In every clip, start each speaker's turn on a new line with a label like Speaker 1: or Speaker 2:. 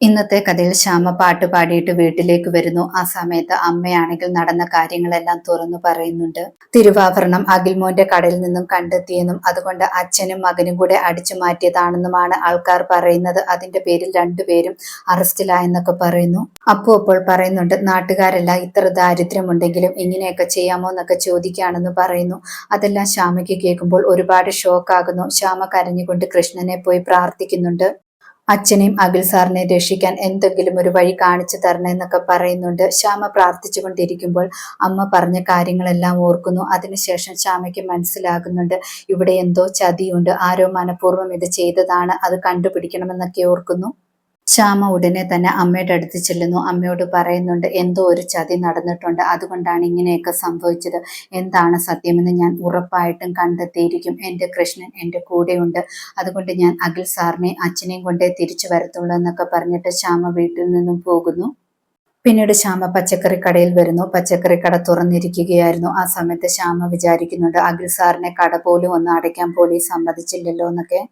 Speaker 1: ഇന്നത്തെ കഥയിൽ ശ്യാമ പാട്ട് പാടിയിട്ട് വീട്ടിലേക്ക് വരുന്നു. ആ സമയത്ത് അമ്മയാണെങ്കിൽ നടന്ന കാര്യങ്ങളെല്ലാം തുറന്നു പറയുന്നുണ്ട്. തിരുവാഭരണം അഖിൽമോന്റെ കടയിൽ നിന്നും കണ്ടെത്തിയെന്നും അതുകൊണ്ട് അച്ഛനും മകനും കൂടെ അടിച്ചു മാറ്റിയതാണെന്നുമാണ് ആൾക്കാർ പറയുന്നത്. അതിന്റെ പേരിൽ രണ്ടുപേരും അറസ്റ്റിലായെന്നൊക്കെ പറയുന്നു. അപ്പു അപ്പോൾ പറയുന്നുണ്ട് നാട്ടുകാരെല്ലാം ഇത്ര ദാരിദ്ര്യമുണ്ടെങ്കിലും ഇങ്ങനെയൊക്കെ ചെയ്യാമോ എന്നൊക്കെ ചോദിക്കുകയാണെന്ന് പറയുന്നു. അതെല്ലാം ശ്യാമയ്ക്ക് കേൾക്കുമ്പോൾ ഒരുപാട് ഷോക്കാകുന്നു ശ്യാമ കരഞ്ഞുകൊണ്ട് കൃഷ്ണനെ പോയി പ്രാർത്ഥിക്കുന്നുണ്ട്. അച്ഛനെയും അഖിൽ സാറിനെ രക്ഷിക്കാൻ എന്തെങ്കിലും ഒരു വഴി കാണിച്ചു തരണമെന്നൊക്കെ പറയുന്നുണ്ട്. ശ്യാമ പ്രാർത്ഥിച്ചുകൊണ്ടിരിക്കുമ്പോൾ അമ്മ പറഞ്ഞ കാര്യങ്ങളെല്ലാം ഓർക്കുന്നു. അതിനുശേഷം ശ്യാമയ്ക്ക് മനസ്സിലാകുന്നുണ്ട്. ഇവിടെ എന്തോ ചതിയുണ്ട്. ആരോ മനഃപൂർവം ഇത് ചെയ്തതാണ്. അത് കണ്ടുപിടിക്കണമെന്നൊക്കെ ഓർക്കുന്നു. ശ്യാമ ഉടനെ തന്നെ അമ്മയുടെ അടുത്ത് ചെല്ലുന്നു. അമ്മയോട് പറയുന്നുണ്ട് എന്തോ ഒരു ചതി നടന്നിട്ടുണ്ട്. അതുകൊണ്ടാണ് ഇങ്ങനെയൊക്കെ സംഭവിച്ചത്. എന്താണ് സത്യമെന്ന് ഞാൻ ഉറപ്പായിട്ടും കണ്ടെത്തിയിരിക്കും. എന്റെ കൃഷ്ണൻ എന്റെ കൂടെയുണ്ട്. അതുകൊണ്ട് ഞാൻ അഖിൽ സാറിനെ അച്ഛനെയും കൊണ്ടേ തിരിച്ചു വരത്തുള്ളൂ എന്നൊക്കെ പറഞ്ഞിട്ട് ശ്യാമ വീട്ടിൽ നിന്നും പോകുന്നു. പിന്നീട് ശ്യാമ പച്ചക്കറി കടയിൽ വരുന്നു. പച്ചക്കറി കട തുറന്നിരിക്കുകയായിരുന്നു. ആ സമയത്ത് ശ്യാമ വിചാരിക്കുന്നുണ്ട് അഖിൽ സാറിനെ കട പോലും ഒന്ന് അടയ്ക്കാൻ പോലീസ് സമ്മതിച്ചില്ലല്ലോ എന്നൊക്കെ.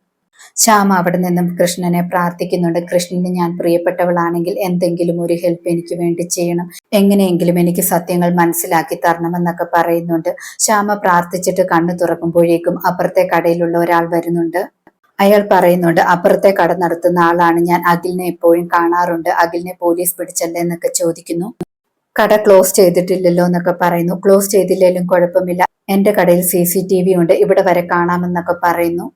Speaker 1: ശ്യാമ അവിടെ നിന്നും കൃഷ്ണനെ പ്രാർത്ഥിക്കുന്നുണ്ട്. കൃഷ്ണന് ഞാൻ പ്രിയപ്പെട്ടവളാണെങ്കിൽ എന്തെങ്കിലും ഒരു ഹെൽപ്പ് എനിക്ക് വേണ്ടി ചെയ്യണം. എങ്ങനെയെങ്കിലും എനിക്ക് സത്യങ്ങൾ മനസ്സിലാക്കി തരണമെന്നൊക്കെ പറയുന്നുണ്ട്. ശ്യാമ പ്രാർത്ഥിച്ചിട്ട് കണ്ണു തുറക്കുമ്പോഴേക്കും അപ്പുറത്തെ കടയിലുള്ള ഒരാൾ വരുന്നുണ്ട്. അയാൾ പറയുന്നുണ്ട് അപ്പുറത്തെ കട നടത്തുന്ന ആളാണ്. ഞാൻ അഖിലിനെ എപ്പോഴും കാണാറുണ്ട്. അഖിലിനെ പോലീസ് പിടിച്ചല്ലേ എന്നൊക്കെ ചോദിക്കുന്നു. കട ക്ലോസ് ചെയ്തിട്ടില്ലല്ലോ എന്നൊക്കെ പറയുന്നു. ക്ലോസ് ചെയ്തില്ലെങ്കിലും കുഴപ്പമില്ല. എന്റെ കടയിൽ സി സി ടി വി ഉണ്ട്. ഇവിടെ വരെ കാണാമെന്നൊക്കെ പറയുന്നു.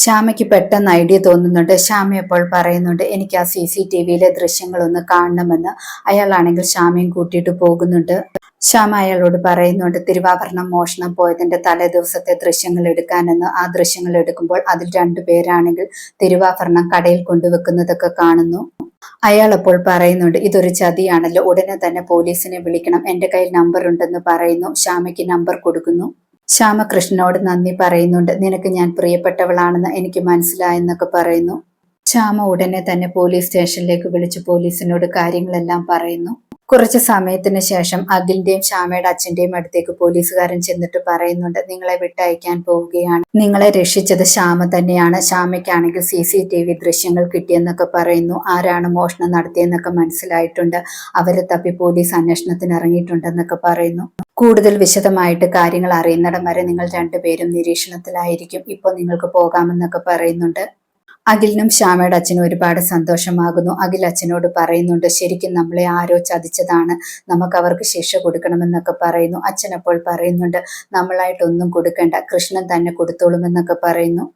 Speaker 1: ശ്യാമയ്ക്ക് പെട്ടെന്ന് ഐഡിയ തോന്നുന്നുണ്ട്. ശ്യാമ എപ്പോൾ പറയുന്നുണ്ട് എനിക്ക് ആ സി സി ടി വിയിലെ ദൃശ്യങ്ങളൊന്ന് കാണണമെന്ന്. അയാളാണെങ്കിൽ ശ്യാമയും കൂട്ടിയിട്ട് പോകുന്നുണ്ട്. ശ്യാമ അയാളോട് പറയുന്നുണ്ട് തിരുവാഭരണം മോഷണം പോയതിന്റെ തലേ ദിവസത്തെ ദൃശ്യങ്ങൾ എടുക്കാനെന്ന്. ആ ദൃശ്യങ്ങൾ എടുക്കുമ്പോൾ അതിൽ രണ്ടു പേരാണെങ്കിൽ തിരുവാഭരണം കടയിൽ കൊണ്ടുവെക്കുന്നതൊക്കെ കാണുന്നു. അയാൾ അപ്പോൾ പറയുന്നുണ്ട് ഇതൊരു ചതിയാണല്ലോ. ഉടനെ തന്നെ പോലീസിനെ വിളിക്കണം. എന്റെ കയ്യിൽ നമ്പർ ഉണ്ടെന്ന് പറയുന്നു. ശ്യാമയ്ക്ക് നമ്പർ കൊടുക്കുന്നു. ശ്യാമകൃഷ്ണനോട് നന്ദി പറയുന്നുണ്ട്. നിനക്ക് ഞാൻ പ്രിയപ്പെട്ടവളാണെന്ന് എനിക്ക് മനസ്സിലായെന്നൊക്കെ പറയുന്നു. ശ്യാമ ഉടനെ തന്നെ പോലീസ് സ്റ്റേഷനിലേക്ക് വിളിച്ച് പോലീസിനോട് കാര്യങ്ങളെല്ലാം പറയുന്നു. കുറച്ച് സമയത്തിന് ശേഷം അഖിലിന്റെയും ശ്യാമയുടെ അച്ഛന്റെയും അടുത്തേക്ക് പോലീസുകാരൻ ചെന്നിട്ട് പറയുന്നുണ്ട് നിങ്ങളെ വിട്ടയക്കാൻ പോവുകയാണ്. നിങ്ങളെ രക്ഷിച്ചത് ശ്യാമ തന്നെയാണ്. ശ്യാമയ്ക്കാണെങ്കിൽ സി സി ടി വി ദൃശ്യങ്ങൾ കിട്ടിയെന്നൊക്കെ പറയുന്നു. ആരാണ് മോഷണം നടത്തിയെന്നൊക്കെ മനസ്സിലായിട്ടുണ്ട്. അവരെ തപ്പി പോലീസ് അന്വേഷണത്തിന് ഇറങ്ങിയിട്ടുണ്ടെന്നൊക്കെ പറയുന്നു. കൂടുതൽ വിശദമായിട്ട് കാര്യങ്ങൾ അറിയുന്നിടം വരെ നിങ്ങൾ രണ്ടുപേരും നിരീക്ഷണത്തിലായിരിക്കും. ഇപ്പോൾ നിങ്ങൾക്ക് പോകാമെന്നൊക്കെ പറയുന്നുണ്ട്. അഖിലിനും ശ്യാമയുടെ അച്ഛനും ഒരുപാട് സന്തോഷമാകുന്നു. അഖിൽ അച്ഛനോട് പറയുന്നുണ്ട് ശരിക്കും നമ്മളെ ആരോ ചതിച്ചതാണ്. നമുക്ക് അവർക്ക് ശിക്ഷ കൊടുക്കണമെന്നൊക്കെ പറയുന്നു. അച്ഛൻ അപ്പോൾ പറയുന്നുണ്ട് നമ്മളായിട്ടൊന്നും കൊടുക്കേണ്ട. കൃഷ്ണൻ തന്നെ കൊടുത്തോളുമെന്നൊക്കെ പറയുന്നു.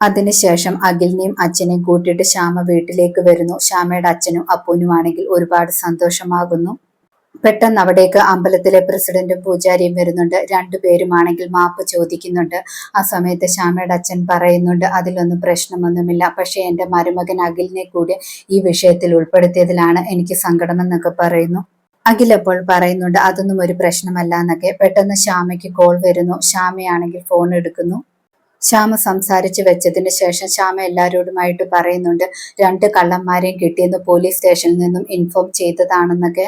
Speaker 1: അതിനുശേഷം അഖിലിനെയും അച്ഛനെയും കൂട്ടിയിട്ട് ശ്യാമ വീട്ടിലേക്ക് വരുന്നു. ശ്യാമയുടെ അച്ഛനും അപ്പൂനുമാണെങ്കിൽ ഒരുപാട് സന്തോഷമാകുന്നു. പെട്ടെന്ന് അവിടേക്ക് അമ്പലത്തിലെ പ്രസിഡന്റും പൂജാരിയും വരുന്നുണ്ട്. രണ്ടുപേരുമാണെങ്കിൽ മാപ്പ് ചോദിക്കുന്നുണ്ട്. ആ സമയത്ത് ശ്യാമയുടെ അച്ഛൻ പറയുന്നുണ്ട് അതിലൊന്നും പ്രശ്നമൊന്നുമില്ല. പക്ഷെ എന്റെ മരുമകൻ അഖിലിനെ കൂടി ഈ വിഷയത്തിൽ ഉൾപ്പെടുത്തിയതിലാണ് എനിക്ക് സങ്കടമെന്നൊക്കെ പറയുന്നു. അഖിൽ അപ്പോൾ പറയുന്നുണ്ട് അതൊന്നും ഒരു പ്രശ്നമല്ല എന്നൊക്കെ. പെട്ടെന്ന് ശ്യാമയ്ക്ക് കോൾ വരുന്നു. ശ്യാമയാണെങ്കിൽ ഫോൺ എടുക്കുന്നു. ശ്യാമ സംസാരിച്ചു വെച്ചതിന് ശേഷം ശ്യാമ എല്ലാവരോടുമായിട്ട് പറയുന്നുണ്ട് രണ്ട് കള്ളന്മാരെയും കിട്ടിയെന്ന് പോലീസ് സ്റ്റേഷനിൽ നിന്നും ഇൻഫോം ചെയ്തതാണെന്നൊക്കെ.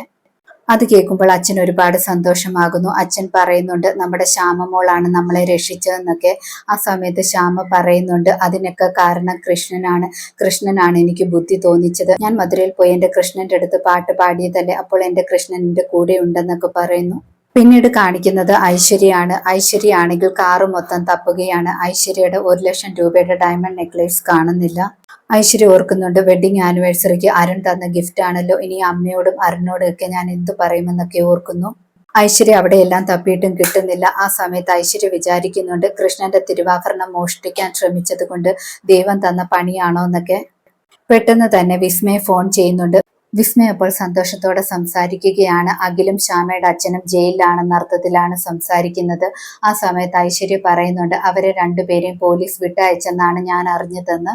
Speaker 1: അത് കേൾക്കുമ്പോൾ അച്ഛൻ ഒരുപാട് സന്തോഷമാകുന്നു. അച്ഛൻ പറയുന്നുണ്ട് നമ്മുടെ ശ്യാമമോളാണ് നമ്മളെ രക്ഷിച്ചതെന്നൊക്കെ. ആ സമയത്ത് ശ്യാമ പറയുന്നുണ്ട് അതിനൊക്കെ കാരണം കൃഷ്ണനാണ്. കൃഷ്ണനാണ് എനിക്ക് ബുദ്ധി തോന്നിച്ചത്. ഞാൻ മധുരയിൽ പോയി എന്റെ കൃഷ്ണന്റെ അടുത്ത് പാട്ട് പാടിയതല്ലേ അപ്പോൾ എന്റെ കൃഷ്ണൻ എന്റെ കൂടെ ഉണ്ടെന്നൊക്കെ പറയുന്നു. പിന്നീട് കാണിക്കുന്നത് ഐശ്വര്യയാണ്. ഐശ്വര്യ ആണെങ്കിൽ കാറ് മൊത്തം തപ്പുകയാണ്. ഐശ്വര്യയുടെ ഒരു ലക്ഷം രൂപയുടെ ഡയമണ്ട് നെക്ലേസ് കാണുന്നില്ല. ഐശ്വര്യ ഓർക്കുന്നുണ്ട് വെഡിങ് ആനിവേഴ്സറിക്ക് അരുൺ തന്ന ഗിഫ്റ്റ് ആണല്ലോ. ഇനി അമ്മയോടും അരുണിനോടും ഒക്കെ ഞാൻ എന്തു പറയുമെന്നൊക്കെ ഓർക്കുന്നു. ഐശ്വര്യ അവിടെയെല്ലാം തപ്പിയിട്ടും കിട്ടുന്നില്ല. ആ സമയത്ത് ഐശ്വര്യ വിചാരിക്കുന്നുണ്ട് കൃഷ്ണന്റെ തിരുവാഭരണം മോഷ്ടിക്കാൻ ശ്രമിച്ചത് കൊണ്ട് ദൈവം തന്ന പണിയാണോ എന്നൊക്കെ. പെട്ടെന്ന് തന്നെ വിസ്മയ ഫോൺ ചെയ്യുന്നുണ്ട്. വിസ്മയ അപ്പോൾ സന്തോഷത്തോടെ സംസാരിക്കുകയാണ്. അഖിലും ശ്യാമയുടെ അച്ഛനും ജയിലിലാണെന്ന അർത്ഥത്തിലാണ് സംസാരിക്കുന്നത്. ആ സമയത്ത് ഐശ്വര്യ പറയുന്നുണ്ട് അവരെ രണ്ടുപേരെയും പോലീസ് വിട്ടയച്ചെന്നാണ് ഞാൻ അറിഞ്ഞതെന്ന്.